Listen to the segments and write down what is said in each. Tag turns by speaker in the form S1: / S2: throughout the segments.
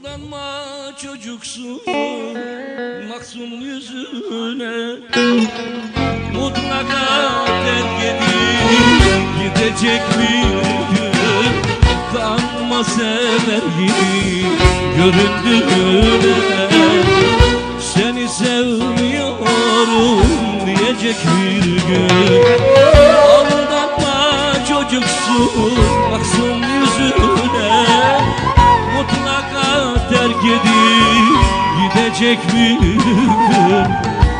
S1: Aldanma çocuksun Maksum yüzüne. Mutlaka terk edip Gidecek bir gün. Kanma sever gibi Göründüğüne. Seni sevmiyorum Diyecek bir gün. Aldanma çocuksun Gidecek gün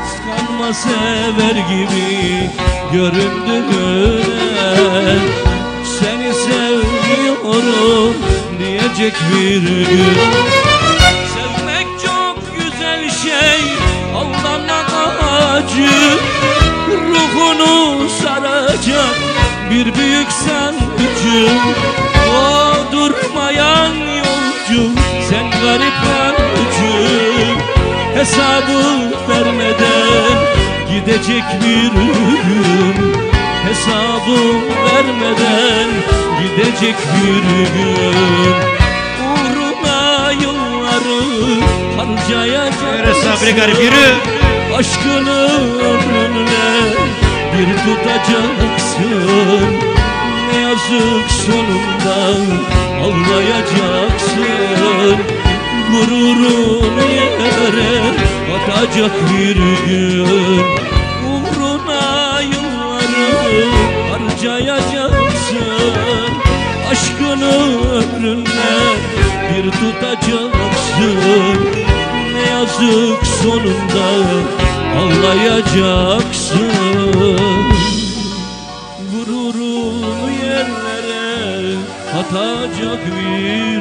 S1: Kıskanma sever gibi Göründüğüne Seni sevmiyorum Diyecek bir gün Sevmek çok güzel şey Aldanmak acı. Ruhunu saracak Bir büyük sancı. O durmayan Hesabı vermeden Gidecek bir gün. Hesabı vermeden Gidecek bir gün. Uğruna yılları harcayacaksın
S2: Yürü Sabri garip, yürü.
S1: Aşkını ömrünle bir tutacaksın. Ne yazık sonunda ağlayacaksın Gururunu yere atacak bir gün. Uğruna yılları harcayacaksın Aşkını ömrünle bir tutacaksın. Ne yazık sonunda ağlayacaksın. Gururunu yerlere atacak bir